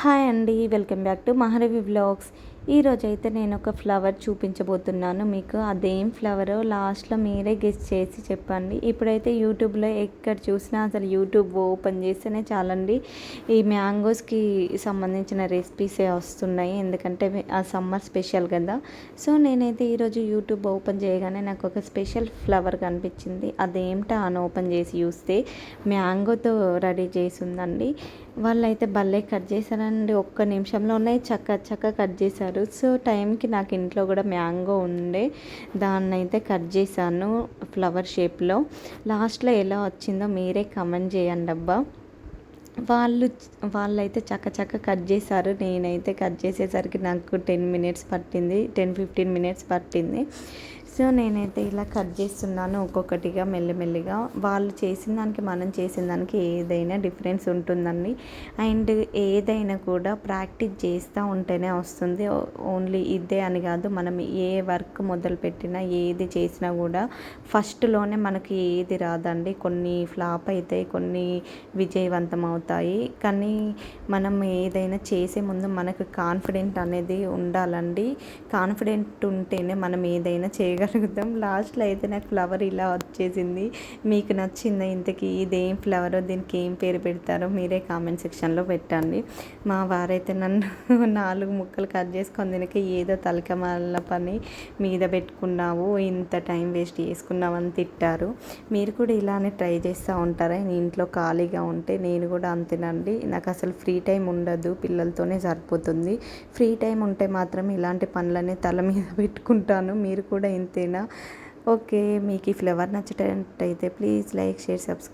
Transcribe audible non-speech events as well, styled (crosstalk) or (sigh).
Hi అండి welcome back to Maharavi vlogs. ఈరోజు అయితే నేను ఒక ఫ్లవర్ చూపించబోతున్నాను మీకు. అదేం ఫ్లవరో లాస్ట్లో మీరే గెస్ట్ చేసి చెప్పండి. ఇప్పుడైతే యూట్యూబ్లో ఎక్కడ చూసినా అసలు యూట్యూబ్ ఓపెన్ చేస్తేనే చాలండి. ఈ మ్యాంగోస్కి సంబంధించిన రెసిపీసే వస్తున్నాయి. ఎందుకంటే ఆ సమ్మర్ స్పెషల్ కదా. సో నేనైతే ఈరోజు యూట్యూబ్ ఓపెన్ చేయగానే నాకు ఒక స్పెషల్ ఫ్లవర్ కనిపించింది. అదేమిటో అని ఓపెన్ చేసి చూస్తే మ్యాంగోతో రెడీ చేసి ఉందండి వాళ్ళైతే భలే కట్ చేశారండి. ఒక్క నిమిషంలోనే చక్క చక్క కట్ చేశారు. సో టైంకి నాకు ఇంట్లో కూడా మ్యాంగో ఉండే. దాన్ని అయితే కట్ చేశాను ఫ్లవర్ షేప్లో. లాస్ట్లో ఎలా వచ్చిందో మీరే కమెంట్ చేయండి అబ్బా. వాళ్ళు వాళ్ళైతే చక్క చక్క కట్ చేశారు. నేనైతే కట్ చేసేసరికి నాకు టెన్ మినిట్స్ పట్టింది టెన్ ఫిఫ్టీన్ మినిట్స్ పట్టింది. సో నేనైతే ఇలా కట్ చేస్తున్నాను ఒక్కొక్కటిగా మెల్లిమెల్లిగా. వాళ్ళు చేసిన దానికి మనం చేసిన దానికి ఏదైనా డిఫరెన్స్ ఉంటుందండి. అండ్ ఏదైనా కూడా ప్రాక్టీస్ చేస్తూ ఉంటేనే వస్తుంది. ఓన్లీ ఇదే అని కాదు మనం ఏ వర్క్ మొదలుపెట్టినా ఏది చేసినా కూడా ఫస్ట్లోనే మనకి ఏది రాదండి. కొన్ని ఫ్లాప్ అవుతాయి కొన్ని విజయవంతం అవుతాయి. కానీ మనం ఏదైనా చేసే ముందు మనకు కాన్ఫిడెంట్ అనేది ఉండాలండి. కాన్ఫిడెంట్ ఉంటేనే మనం ఏదైనా చేయగలం చేయగలుగుతాం లాస్ట్లో అయితే నాకు ఫ్లవర్ ఇలా వచ్చేసింది. మీకు నచ్చిందా ఇంతకీ? ఇదేం ఫ్లవర్ దీనికి ఏం పేరు పెడతారో మీరే కామెంట్ సెక్షన్లో పెట్టండి. మా వారైతే నన్ను (laughs) నాలుగు ముక్కలు కట్ చేసుకొని దీనికి ఏదో తలకమాల పని మీద పెట్టుకున్నావు ఇంత టైం వేస్ట్ చేసుకున్నావు అని తిట్టారు. మీరు కూడా ఇలానే ట్రై చేస్తూ ఉంటారా? ఇంట్లో ఖాళీగా ఉంటే నేను కూడా అంతేనండి. నాకు అసలు ఫ్రీ టైం ఉండదు పిల్లలతోనే సరిపోతుంది. ఫ్రీ టైం ఉంటే మాత్రం ఇలాంటి పనులనే తల మీద పెట్టుకుంటాను. మీరు కూడా ఇంత అంతేనా? ఓకే మీకు ఈ ఫ్లవర్ నచ్చేటట్టయితే ప్లీజ్ లైక్ షేర్ సబ్స్క్రైబ్